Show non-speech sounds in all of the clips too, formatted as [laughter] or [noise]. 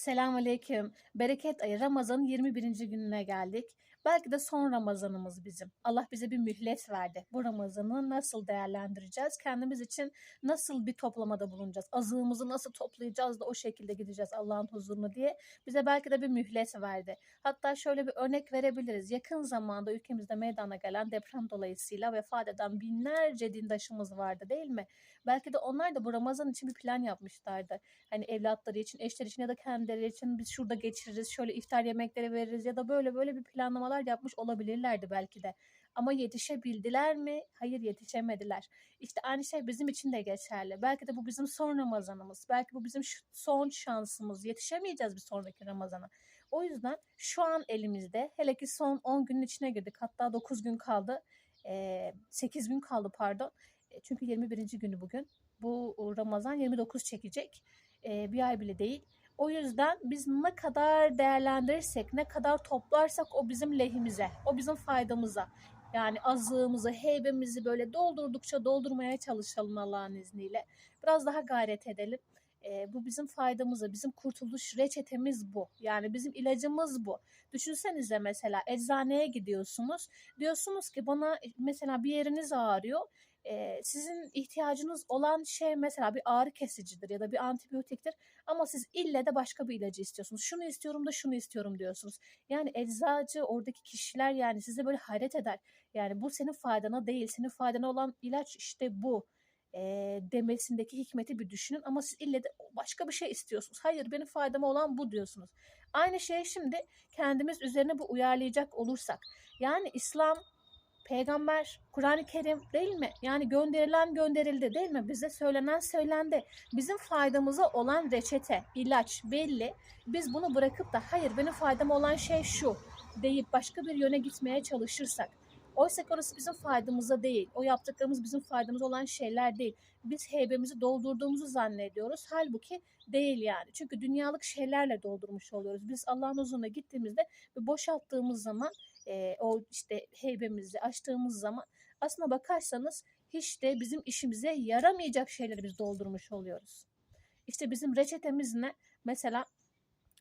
Selamünaleyküm. Bereket ayı Ramazan'ın 21. gününe geldik. Belki de son Ramazanımız bizim. Allah bize bir mühlet verdi. Bu Ramazan'ı nasıl değerlendireceğiz? Kendimiz için nasıl bir toplamada bulunacağız? Azığımızı nasıl toplayacağız da o şekilde gideceğiz Allah'ın huzuruna diye bize belki de bir mühlet verdi. Hatta şöyle bir örnek verebiliriz. Yakın zamanda ülkemizde meydana gelen deprem dolayısıyla vefat eden binlerce dindaşımız vardı değil mi? Belki de onlar da bu Ramazan için bir plan yapmışlardı. Hani evlatları için, eşleri için ya da kendileri için biz şurada geçiririz, şöyle iftar yemekleri veririz ya da böyle böyle bir planlamalar yapmış olabilirlerdi belki de. Ama yetişebildiler mi? Hayır yetişemediler. İşte aynı şey bizim için de geçerli. Belki de bu bizim son Ramazanımız. Belki bu bizim son şansımız. Yetişemeyeceğiz bir sonraki Ramazana. O yüzden şu an elimizde hele ki son 10 günün içine girdik. Hatta 9 gün kaldı. Ee, 8 gün kaldı pardon. E, Çünkü 21. günü bugün. Bu Ramazan 29 çekecek. Bir ay bile değil. O yüzden biz ne kadar değerlendirirsek, ne kadar toplarsak o bizim lehimize, o bizim faydamıza. Yani azığımızı, heybemizi böyle doldurdukça doldurmaya çalışalım Allah'ın izniyle. Biraz daha gayret edelim. Ee, bu bizim faydamıza, bizim kurtuluş reçetemiz bu. Yani bizim ilacımız bu. Düşünsenize mesela eczaneye gidiyorsunuz. Diyorsunuz ki bana mesela bir yeriniz ağrıyor. Ee, sizin ihtiyacınız olan şey mesela bir ağrı kesicidir ya da bir antibiyotiktir. Ama siz ille de başka bir ilacı istiyorsunuz. Şunu istiyorum da şunu istiyorum diyorsunuz. Yani eczacı oradaki kişiler yani size böyle hayret eder. Yani bu senin faydana değil. Senin faydana olan ilaç işte bu e, demesindeki hikmeti bir düşünün. Ama siz ille de başka bir şey istiyorsunuz. Hayır benim faydama olan bu diyorsunuz. Aynı şey şimdi kendimiz üzerine bu uyarlayacak olursak. Yani İslam Peygamber, Kur'an-ı Kerim değil mi? Yani gönderilen gönderildi değil mi? Bize söylenen söylendi. Bizim faydamıza olan reçete, ilaç belli. Biz bunu bırakıp da hayır benim faydama olan şey şu deyip başka bir yöne gitmeye çalışırsak. Oysa ki orası bizim faydamıza değil. O yaptıklarımız bizim faydamız olan şeyler değil. Biz heybemizi doldurduğumuzu zannediyoruz. Halbuki değil yani. Çünkü dünyalık şeylerle doldurmuş oluyoruz. Biz Allah'ın huzuruna gittiğimizde ve boşalttığımız zaman e, o işte heybemizi açtığımız zaman aslına bakarsanız hiç de bizim işimize yaramayacak şeyleri biz doldurmuş oluyoruz. İşte bizim reçetemiz ne? Mesela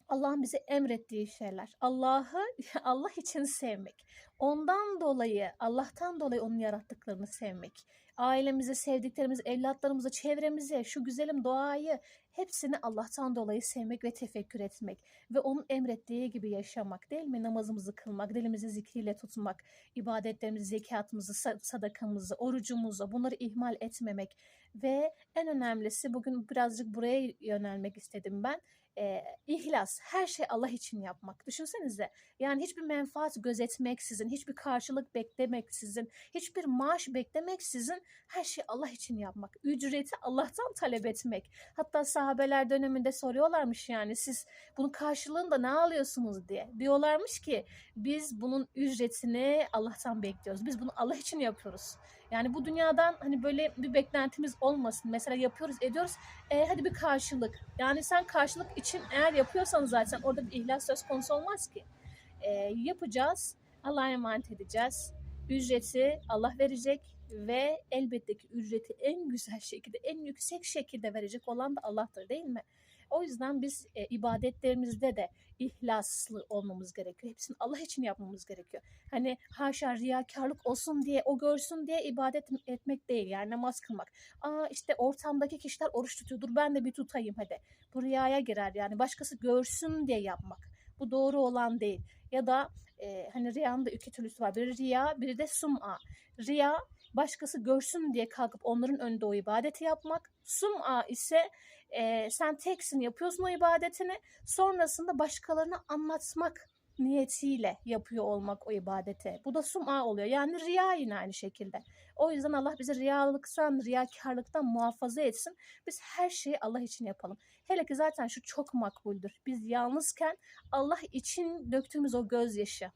Allah'ın bize emrettiği şeyler. Allah'ı [laughs] Allah için sevmek. Ondan dolayı, Allah'tan dolayı onun yarattıklarını sevmek. Ailemizi, sevdiklerimizi, evlatlarımızı, çevremizi, şu güzelim doğayı hepsini Allah'tan dolayı sevmek ve tefekkür etmek ve onun emrettiği gibi yaşamak değil mi? Namazımızı kılmak, dilimizi zikriyle tutmak, ibadetlerimizi, zekatımızı, sa- sadakamızı, orucumuzu bunları ihmal etmemek ve en önemlisi bugün birazcık buraya yönelmek istedim ben. Ee, ihlas, her şey Allah için yapmak. Düşünsenize yani hiçbir menfaat gözetmeksizin, hiçbir karşılık beklemeksizin, hiçbir maaş beklemeksizin her şeyi Allah için yapmak. Ücreti Allah'tan talep etmek. Hatta sahabeler döneminde soruyorlarmış yani siz bunun karşılığında ne alıyorsunuz diye. Diyorlarmış ki biz bunun ücretini Allah'tan bekliyoruz. Biz bunu Allah için yapıyoruz. Yani bu dünyadan hani böyle bir beklentimiz olmasın. Mesela yapıyoruz ediyoruz. E, hadi bir karşılık. Yani sen karşılık için eğer yapıyorsan zaten orada bir ihlas söz konusu olmaz ki. E, yapacağız. Allah'a emanet edeceğiz. Ücreti Allah verecek ve elbette ki ücreti en güzel şekilde, en yüksek şekilde verecek olan da Allah'tır değil mi? O yüzden biz e, ibadetlerimizde de ihlaslı olmamız gerekiyor. Hepsini Allah için yapmamız gerekiyor. Hani haşa riyakarlık olsun diye, o görsün diye ibadet etmek değil. Yani namaz kılmak. Aa işte ortamdaki kişiler oruç tutuyor. Dur ben de bir tutayım hadi. Bu riyaya girer yani. Başkası görsün diye yapmak. Bu doğru olan değil. Ya da e, hani riyanın da iki türlüsü var. Biri riya, biri de sum'a. Riya başkası görsün diye kalkıp onların önünde o ibadeti yapmak. Sum'a ise e, sen teksin yapıyorsun o ibadetini. Sonrasında başkalarına anlatmak niyetiyle yapıyor olmak o ibadete. Bu da sum'a oluyor. Yani riya yine aynı şekilde. O yüzden Allah bizi riyalıktan, riyakarlıktan muhafaza etsin. Biz her şeyi Allah için yapalım. Hele ki zaten şu çok makbuldür. Biz yalnızken Allah için döktüğümüz o gözyaşı.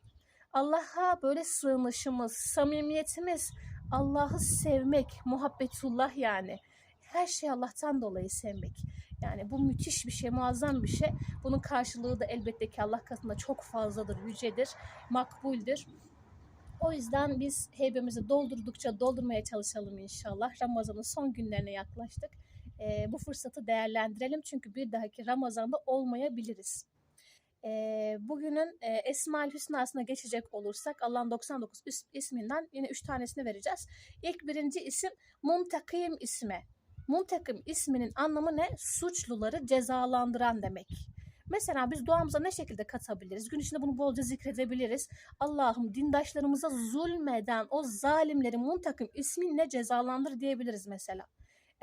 Allah'a böyle sığınışımız, samimiyetimiz, Allah'ı sevmek, muhabbetullah yani. Her şey Allah'tan dolayı sevmek. Yani bu müthiş bir şey, muazzam bir şey. Bunun karşılığı da elbette ki Allah katında çok fazladır, yücedir, makbuldür. O yüzden biz heybemizi doldurdukça doldurmaya çalışalım inşallah. Ramazan'ın son günlerine yaklaştık. e, bu fırsatı değerlendirelim. Çünkü bir dahaki Ramazan'da olmayabiliriz. E, bugünün e, Esma-ül Hüsna'sına geçecek olursak Allah'ın 99 is- isminden yine 3 tanesini vereceğiz. İlk birinci isim Muntakim ismi. Muntakim isminin anlamı ne? Suçluları cezalandıran demek. Mesela biz duamıza ne şekilde katabiliriz? Gün içinde bunu bolca zikredebiliriz. Allah'ım dindaşlarımıza zulmeden o zalimleri muntakim isminle cezalandır diyebiliriz mesela.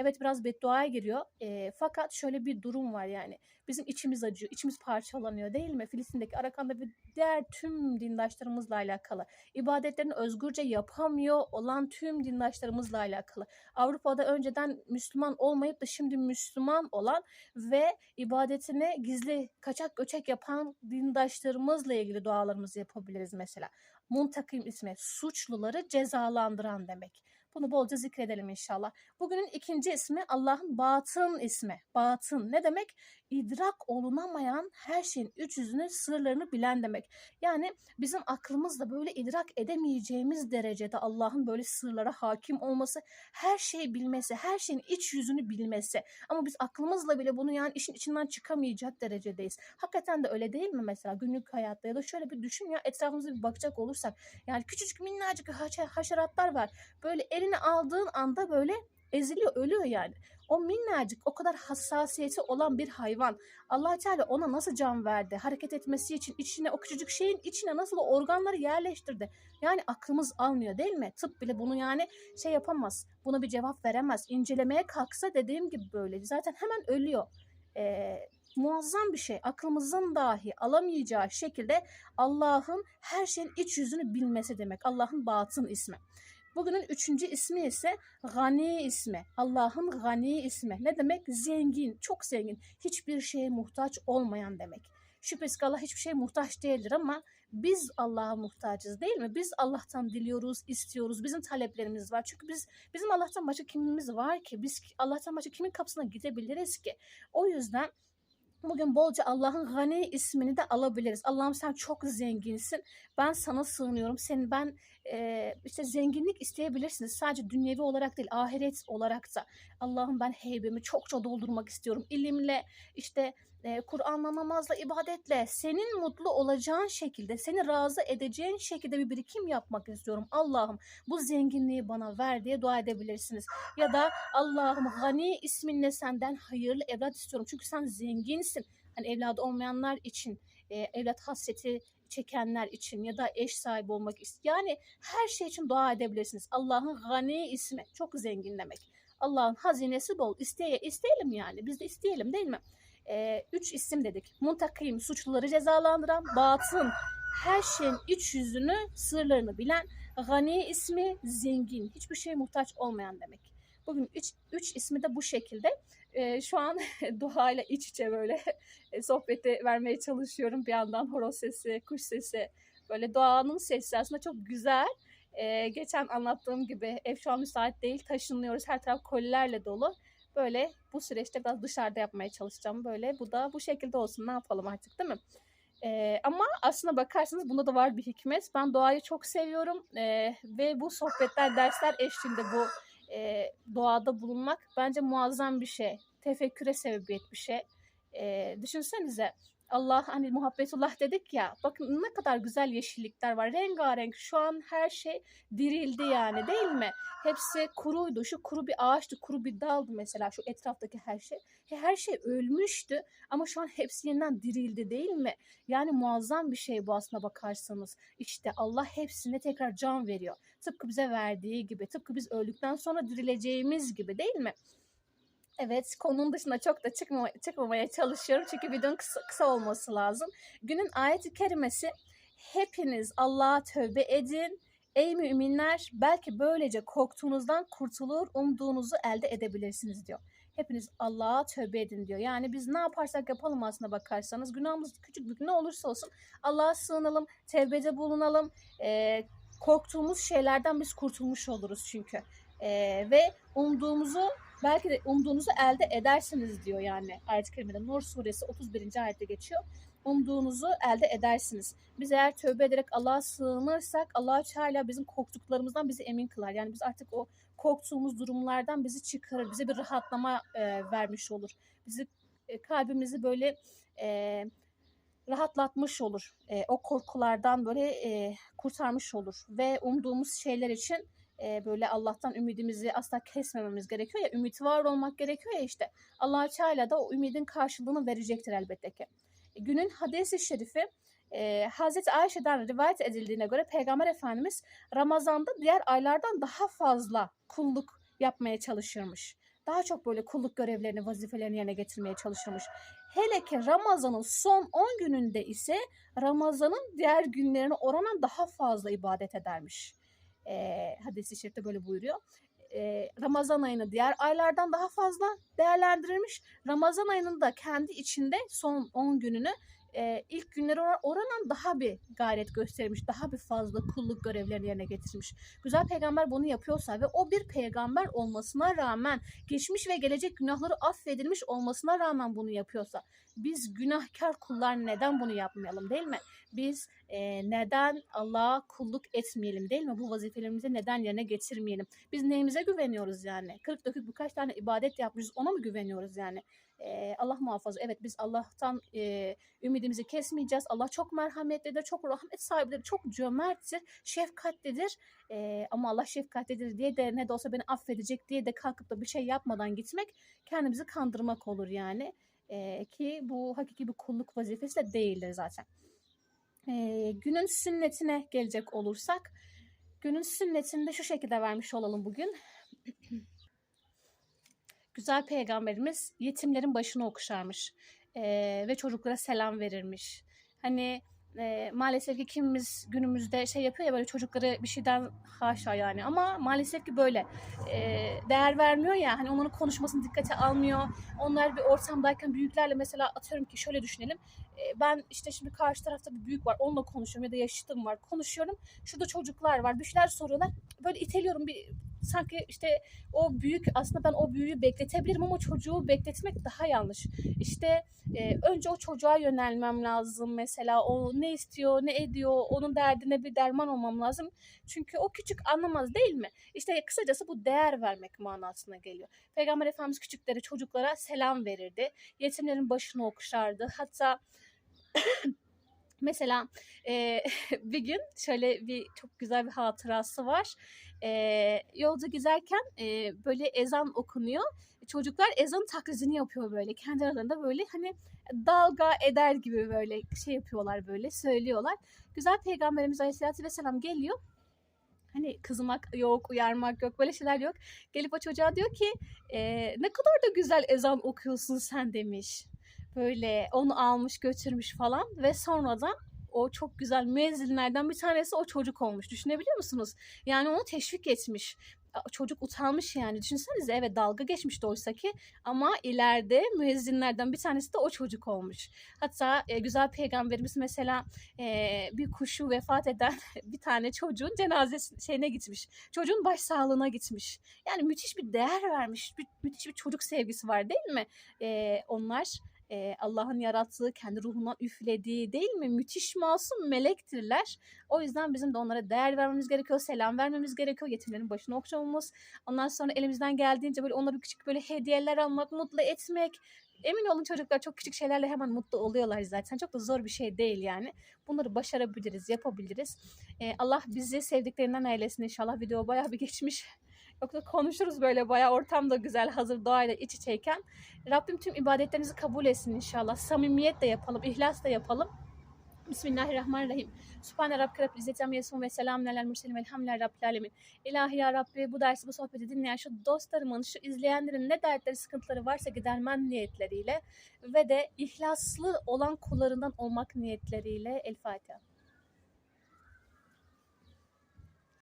Evet biraz bedduaya giriyor. E, fakat şöyle bir durum var yani. Bizim içimiz acıyor, içimiz parçalanıyor değil mi? Filistin'deki Arakan'da bir diğer tüm dindaşlarımızla alakalı. İbadetlerini özgürce yapamıyor olan tüm dindaşlarımızla alakalı. Avrupa'da önceden Müslüman olmayıp da şimdi Müslüman olan ve ibadetini gizli kaçak göçek yapan dindaşlarımızla ilgili dualarımızı yapabiliriz mesela. Muntakim ismi suçluları cezalandıran demek. Bunu bolca zikredelim inşallah. Bugünün ikinci ismi Allah'ın batın ismi. Batın ne demek? İdrak olunamayan her şeyin üç yüzünü, sırlarını bilen demek. Yani bizim aklımızla böyle idrak edemeyeceğimiz derecede Allah'ın böyle sırlara hakim olması, her şeyi bilmesi, her şeyin iç yüzünü bilmesi. Ama biz aklımızla bile bunu yani işin içinden çıkamayacak derecedeyiz. Hakikaten de öyle değil mi mesela günlük hayatta ya da şöyle bir düşün ya etrafımıza bir bakacak olursak. Yani küçücük minnacık haşeratlar var. Böyle eline aldığın anda böyle eziliyor, ölüyor yani. O minnacık, o kadar hassasiyeti olan bir hayvan. allah Teala ona nasıl can verdi? Hareket etmesi için içine, o küçücük şeyin içine nasıl o organları yerleştirdi? Yani aklımız almıyor değil mi? Tıp bile bunu yani şey yapamaz. Buna bir cevap veremez. İncelemeye kalksa dediğim gibi böyle. Zaten hemen ölüyor. Ee, muazzam bir şey. Aklımızın dahi alamayacağı şekilde Allah'ın her şeyin iç yüzünü bilmesi demek. Allah'ın batın ismi. Bugünün üçüncü ismi ise Gani ismi. Allah'ın Gani ismi. Ne demek? Zengin, çok zengin. Hiçbir şeye muhtaç olmayan demek. Şüphesiz ki Allah hiçbir şeye muhtaç değildir ama biz Allah'a muhtacız değil mi? Biz Allah'tan diliyoruz, istiyoruz. Bizim taleplerimiz var. Çünkü biz bizim Allah'tan başka kimimiz var ki? Biz Allah'tan başka kimin kapısına gidebiliriz ki? O yüzden Bugün bolca Allah'ın Gani ismini de alabiliriz. Allah'ım sen çok zenginsin. Ben sana sığınıyorum. Senin ben e, işte zenginlik isteyebilirsiniz. Sadece dünyevi olarak değil, ahiret olarak da. Allah'ım ben heybemi çokça doldurmak istiyorum. İlimle, işte e, Kur'an'la, namazla, ibadetle senin mutlu olacağın şekilde, seni razı edeceğin şekilde bir birikim yapmak istiyorum. Allah'ım bu zenginliği bana ver diye dua edebilirsiniz. Ya da Allah'ım Gani isminle senden hayırlı evlat istiyorum. Çünkü sen zenginsin. Hani evladı olmayanlar için, e, evlat hasreti çekenler için ya da eş sahibi olmak isteyen. Yani her şey için dua edebilirsiniz. Allah'ın Gani ismi çok zengin demek. Allah'ın hazinesi bol. İsteye, isteyelim yani. Biz de isteyelim değil mi? Ee, üç isim dedik. Muntakim, suçluları cezalandıran, batın, her şeyin iç yüzünü, sırlarını bilen, Gani ismi zengin, hiçbir şeye muhtaç olmayan demek. Bugün üç, üç ismi de bu şekilde. Ee, şu an [laughs] doğayla iç içe böyle sohbeti vermeye çalışıyorum. Bir yandan horoz sesi, kuş sesi, böyle doğanın sesi aslında çok güzel. Ee, geçen anlattığım gibi ev şu an müsait değil, taşınıyoruz. Her taraf kolilerle dolu. Böyle bu süreçte biraz dışarıda yapmaya çalışacağım. Böyle bu da bu şekilde olsun. Ne yapalım artık değil mi? Ee, ama aslına bakarsanız bunda da var bir hikmet. Ben doğayı çok seviyorum ee, ve bu sohbetler, dersler eşliğinde bu e, doğada bulunmak bence muazzam bir şey. Tefekküre sebebiyet bir şey. E, düşünsenize Allah hani muhabbetullah dedik ya bakın ne kadar güzel yeşillikler var. Rengarenk şu an her şey dirildi yani değil mi? Hepsi kuruydu. Şu kuru bir ağaçtı kuru bir daldı mesela şu etraftaki her şey. Her şey ölmüştü ama şu an hepsi yeniden dirildi değil mi? Yani muazzam bir şey bu aslına bakarsanız. İşte Allah hepsine tekrar can veriyor. Tıpkı bize verdiği gibi tıpkı biz öldükten sonra dirileceğimiz gibi değil mi Evet, konunun dışına çok da çıkma, çıkmamaya çalışıyorum çünkü videonun kısa, kısa olması lazım. Günün ayeti kerimesi hepiniz Allah'a tövbe edin. Ey müminler belki böylece korktuğunuzdan kurtulur, umduğunuzu elde edebilirsiniz diyor. Hepiniz Allah'a tövbe edin diyor. Yani biz ne yaparsak yapalım aslında bakarsanız günahımız küçük büyük ne olursa olsun Allah'a sığınalım, tevbede bulunalım. Ee, korktuğumuz şeylerden biz kurtulmuş oluruz çünkü. Ee, ve umduğumuzu Belki de umduğunuzu elde edersiniz diyor yani ayet-i kerimede. Nur suresi 31. ayette geçiyor. Umduğunuzu elde edersiniz. Biz eğer tövbe ederek Allah'a sığınırsak Allah Teala bizim korktuklarımızdan bizi emin kılar. Yani biz artık o korktuğumuz durumlardan bizi çıkarır. Bize bir rahatlama e, vermiş olur. Bizi e, kalbimizi böyle e, rahatlatmış olur. E, o korkulardan böyle e, kurtarmış olur. Ve umduğumuz şeyler için böyle Allah'tan ümidimizi asla kesmememiz gerekiyor ya. Ümit var olmak gerekiyor ya işte. allah Teala da o ümidin karşılığını verecektir elbette ki. E, günün hadisi şerifi e, Hazreti Ayşe'den rivayet edildiğine göre Peygamber Efendimiz Ramazan'da diğer aylardan daha fazla kulluk yapmaya çalışırmış. Daha çok böyle kulluk görevlerini, vazifelerini yerine getirmeye çalışırmış. Hele ki Ramazan'ın son 10 gününde ise Ramazan'ın diğer günlerine oranla daha fazla ibadet edermiş. E, hadis-i şerifte böyle buyuruyor. E, Ramazan ayını diğer aylardan daha fazla değerlendirilmiş. Ramazan ayının da kendi içinde son 10 gününü e, ilk günleri oranla daha bir gayret göstermiş, daha bir fazla kulluk görevlerini yerine getirmiş. Güzel peygamber bunu yapıyorsa ve o bir peygamber olmasına rağmen, geçmiş ve gelecek günahları affedilmiş olmasına rağmen bunu yapıyorsa, biz günahkar kullar neden bunu yapmayalım değil mi? Biz e, neden Allah'a kulluk etmeyelim değil mi? Bu vazifelerimizi neden yerine getirmeyelim? Biz neyimize güveniyoruz yani? Kırık dökük birkaç tane ibadet yapmışız ona mı güveniyoruz yani? E, Allah muhafaza. Evet biz Allah'tan e, ümidimizi kesmeyeceğiz. Allah çok merhametlidir, çok rahmet sahibidir, çok cömerttir, şefkatlidir. E, ama Allah şefkatlidir diye de ne de olsa beni affedecek diye de kalkıp da bir şey yapmadan gitmek kendimizi kandırmak olur yani. E, ki bu hakiki bir kulluk vazifesi de değildir zaten. E, günün sünnetine gelecek olursak, günün sünnetini de şu şekilde vermiş olalım bugün. [clears throat] Güzel peygamberimiz yetimlerin başını okşarmış e, ve çocuklara selam verirmiş. Hani e, maalesef ki kimimiz günümüzde şey yapıyor ya böyle çocukları bir şeyden haşa yani ama maalesef ki böyle e, değer vermiyor ya hani onların konuşmasını dikkate almıyor. Onlar bir ortamdayken büyüklerle mesela atıyorum ki şöyle düşünelim. E, ben işte şimdi karşı tarafta bir büyük var onunla konuşuyorum ya da yaşıtım var konuşuyorum. Şurada çocuklar var bir şeyler soruyorlar. Böyle iteliyorum bir sanki işte o büyük aslında ben o büyüğü bekletebilirim ama çocuğu bekletmek daha yanlış. İşte e, önce o çocuğa yönelmem lazım mesela o ne istiyor ne ediyor onun derdine bir derman olmam lazım. Çünkü o küçük anlamaz değil mi? İşte kısacası bu değer vermek manasına geliyor. Peygamber Efendimiz küçüklere çocuklara selam verirdi. Yetimlerin başını okşardı. Hatta Mesela e, [laughs] bir gün şöyle bir çok güzel bir hatırası var. E, yolda gezerken e, böyle ezan okunuyor. Çocuklar ezan taklidini yapıyor böyle. Kendi aralarında böyle hani dalga eder gibi böyle şey yapıyorlar böyle söylüyorlar. Güzel Peygamberimiz Aleyhisselatü Vesselam geliyor. Hani kızmak yok, uyarmak yok, böyle şeyler yok. Gelip o çocuğa diyor ki e, ne kadar da güzel ezan okuyorsun sen demiş böyle onu almış götürmüş falan ve sonradan o çok güzel müezzinlerden bir tanesi o çocuk olmuş. Düşünebiliyor musunuz? Yani onu teşvik etmiş. Çocuk utanmış yani. Düşünsenize evet dalga geçmişti oysa ki ama ileride müezzinlerden bir tanesi de o çocuk olmuş. Hatta e, güzel peygamberimiz mesela e, bir kuşu vefat eden [laughs] bir tane çocuğun cenazesi şeyine gitmiş. Çocuğun baş sağlığına gitmiş. Yani müthiş bir değer vermiş. Bir, müthiş bir çocuk sevgisi var değil mi? E, onlar e, Allah'ın yarattığı, kendi ruhundan üflediği değil mi? Müthiş masum melektirler. O yüzden bizim de onlara değer vermemiz gerekiyor, selam vermemiz gerekiyor, yetimlerin başını okşamamız. Ondan sonra elimizden geldiğince böyle onlara küçük böyle hediyeler almak, mutlu etmek. Emin olun çocuklar çok küçük şeylerle hemen mutlu oluyorlar zaten. Çok da zor bir şey değil yani. Bunları başarabiliriz, yapabiliriz. Ee, Allah bizi sevdiklerinden eylesin inşallah. Video bayağı bir geçmiş. Yoksa konuşuruz böyle bayağı ortam da güzel hazır doğayla iç içeyken. Rabbim tüm ibadetlerinizi kabul etsin inşallah. Samimiyet de yapalım, ihlas da yapalım. Bismillahirrahmanirrahim. Sübhane Rabbi Rabbi İzzet Yesun ve selamun alel mürselim velhamdülillahi Rabbil alemin. İlahi ya Rabbi bu dersi bu sohbeti dinleyen şu dostlarımın, şu izleyenlerin ne dertleri, sıkıntıları varsa gidermen niyetleriyle ve de ihlaslı olan kullarından olmak niyetleriyle El Fatiha.